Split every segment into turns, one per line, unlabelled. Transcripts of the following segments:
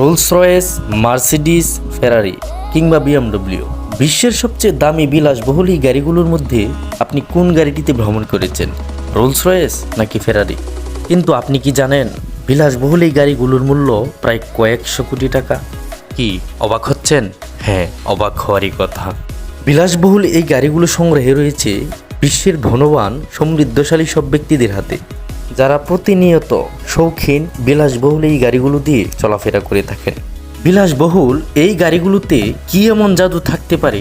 Rolls Royce Mercedes, ফেরারি কিংবা BMW. বিশ্বের সবচেয়ে দামি বিলাসবহুল এই গাড়িগুলোর মধ্যে আপনি কোন গাড়িটিতে ভ্রমণ করেছেন? রোলস রয়েস নাকি ফেরারি? কিন্তু আপনি কি জানেন, বিলাসবহুল এই গাড়িগুলোর মূল্য প্রায় কয়েকশো কোটি টাকা? কি, অবাক হচ্ছেন? হ্যাঁ অবাক হওয়ারই কথা। বিলাসবহুল এই গাড়িগুলো সংগ্রহে রয়েছে বিশ্বের ধনবান সমৃদ্ধশালী সব ব্যক্তিদের হাতে, যারা প্রতিনিয়ত শৌখিন, বিলাসবহুল এই গাড়িগুলো দিয়ে চলাফেরা করে থাকেন। বিলাসবহুল এই গাড়িগুলোতে কি এমন জাদু থাকতে পারে,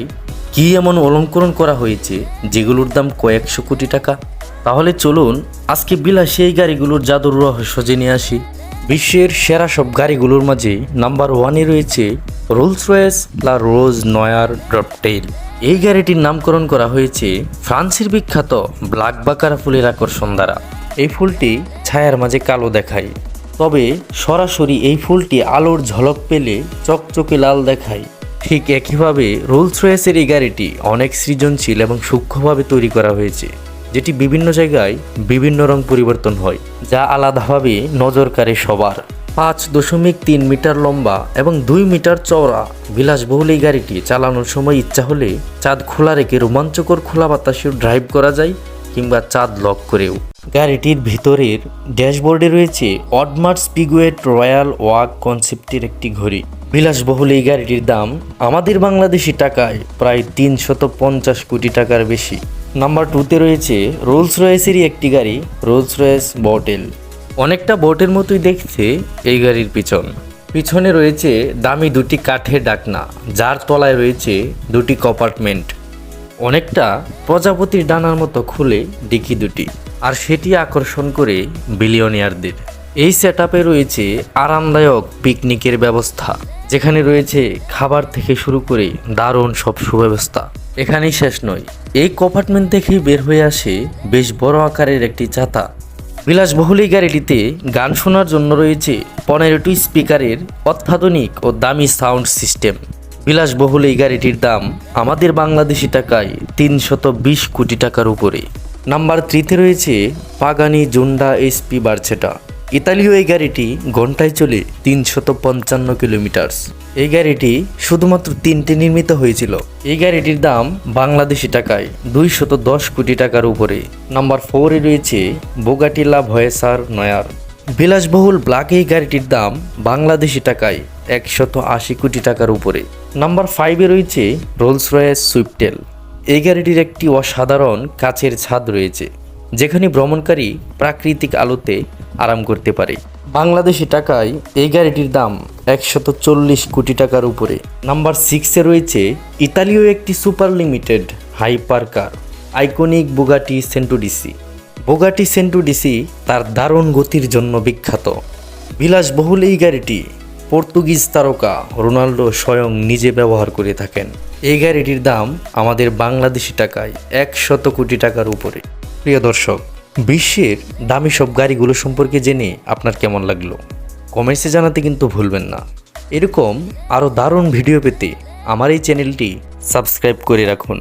কি এমন অলঙ্করণ করা হয়েছে, যেগুলোর দাম কয়েকশো কোটি টাকা? তাহলে চলুন আজকে বিলাসী এই গাড়িগুলোর জাদুর রহস্য জেনে আসি। বিশ্বের সেরা সব গাড়িগুলোর মাঝে নাম্বার ওয়ানে রয়েছে রোলস রয়েস লা রোজ নয়ার ড্রপটেইল। এই গাড়িটির নামকরণ করা হয়েছে ফ্রান্সের বিখ্যাত ব্ল্যাক বাকারা ফুলের আকর্ষণ দ্বারা। এই ফুলটি ছায়ার মাঝে কালো দেখায়। তবে সরাসরি এই ফুলটি আলোর ঝলক পেলে চকচকে লাল দেখায়। ঠিক একইভাবে রোলস রয়েসের এই গাড়িটি অনেক সৃজনশীল এবং সূক্ষ্মভাবে তৈরি করা হয়েছে, যেটি বিভিন্ন জায়গায় বিভিন্ন রং পরিবর্তন হয়, যা আলাদাভাবে নজর কাড়ে সবার। পাঁচ দশমিক তিন মিটার লম্বা এবং দুই মিটার চওড়া বিলাসবহুল এই গাড়িটি চালানোর সময় ইচ্ছা হলে চাঁদ খোলা রেখে রোমাঞ্চকর খোলা বাতাসেও ড্রাইভ করা যায় কিংবা চাঁদ লক করেও। গাড়িটির ভিতরের ড্যাশবোর্ডে রয়েছে অডমার্ট স্পিগুয়েট রয়্যাল ওয়াক কনসেপ্টের একটি ঘড়ি। বিলাসবহুল এই গাড়িটির দাম আমাদের বাংলাদেশি টাকায় প্রায় তিনশত পঞ্চাশ কোটি টাকার বেশি। নাম্বার টুতে রয়েছে রোলস রয়েসেরই একটি গাড়ি, রোলস রয়েস বটেল। অনেকটা বোটের মতোই দেখছে এই গাড়ির পিছন। পিছনে রয়েছে দামি দুটি কাঠের ডাকনা, যার তলায় রয়েছে দুটি কম্পার্টমেন্ট। অনেকটা প্রজাপতির ডানার মতো খুলে ডিকি দুটি। আর সেটি আকর্ষণ করে বিলিয়নিয়ারদের। এই সেট রয়েছে আরামদায়ক পিকনিকের ব্যবস্থা, যেখানে রয়েছে খাবার থেকে শুরু করে দারুণ সব সুব্যবস্থা। এখানেই শেষ নয়, এই কম্পার্টমেন্ট থেকেই বের হয়ে আসে বেশ বড় আকারের একটি ছাতা বিলাসবহুল এই গাড়িটিতে গান শোনার জন্য রয়েছে পনেরোটি স্পিকারের অত্যাধুনিক ও দামি সাউন্ড সিস্টেম বিলাসবহুল এই গাড়িটির দাম আমাদের বাংলাদেশি টাকায় তিনশত বিশ কোটি টাকার উপরে। নাম্বার থ্রিতে রয়েছে পাগানি জুন্ডা এসপি বারছেটা। ইতালীয় এই গাড়িটি ঘন্টায় চলে তিনশত পঞ্চান্ন কিলোমিটার্স। এই গাড়িটি শুধুমাত্র তিনটি নির্মিত হয়েছিল। এই গাড়িটির দাম বাংলাদেশি টাকায় দুইশত দশ কোটি টাকার উপরে। নাম্বার ফোরে রয়েছে বোগাটিলা ভয়েসার নয়ার। বিলাসবহুল ব্ল্যাক এই গাড়িটির দাম বাংলাদেশি টাকায় একশত আশি কোটি টাকার উপরে। নাম্বার ফাইভে রয়েছে রোলস রয়েস সুইফটেল এই গাড়িটির একটি অসাধারণ কাচের ছাদ রয়েছে, যেখানে ভ্রমণকারী প্রাকৃতিক আলোতে আরাম করতে পারে। বাংলাদেশি টাকায় এই গাড়িটির দাম একশত চল্লিশ কোটি টাকার উপরে। নাম্বার সিক্সে রয়েছে ইতালীয় একটি super limited hyper car, iconic Bugatti Centodieci. Bugatti Centodieci তার দারুণ গতির জন্য বিখ্যাত। বিলাসবহুল এই গাড়িটি পর্তুগিজ তারকা রোনাল্ডো স্বয়ং নিজে ব্যবহার করে থাকেন। এই গাড়িটির দাম আমাদের বাংলাদেশি টাকায় একশত কোটি টাকার উপরে। প্রিয় দর্শক, বিশ্বের দামি সব গাড়িগুলো সম্পর্কে জেনে আপনার কেমন লাগল? কমেন্টসে জানাতে কিন্তু ভুলবেন না। এরকম আরও দারুণ ভিডিও পেতে আমার এই চ্যানেলটি সাবস্ক্রাইব করে রাখুন।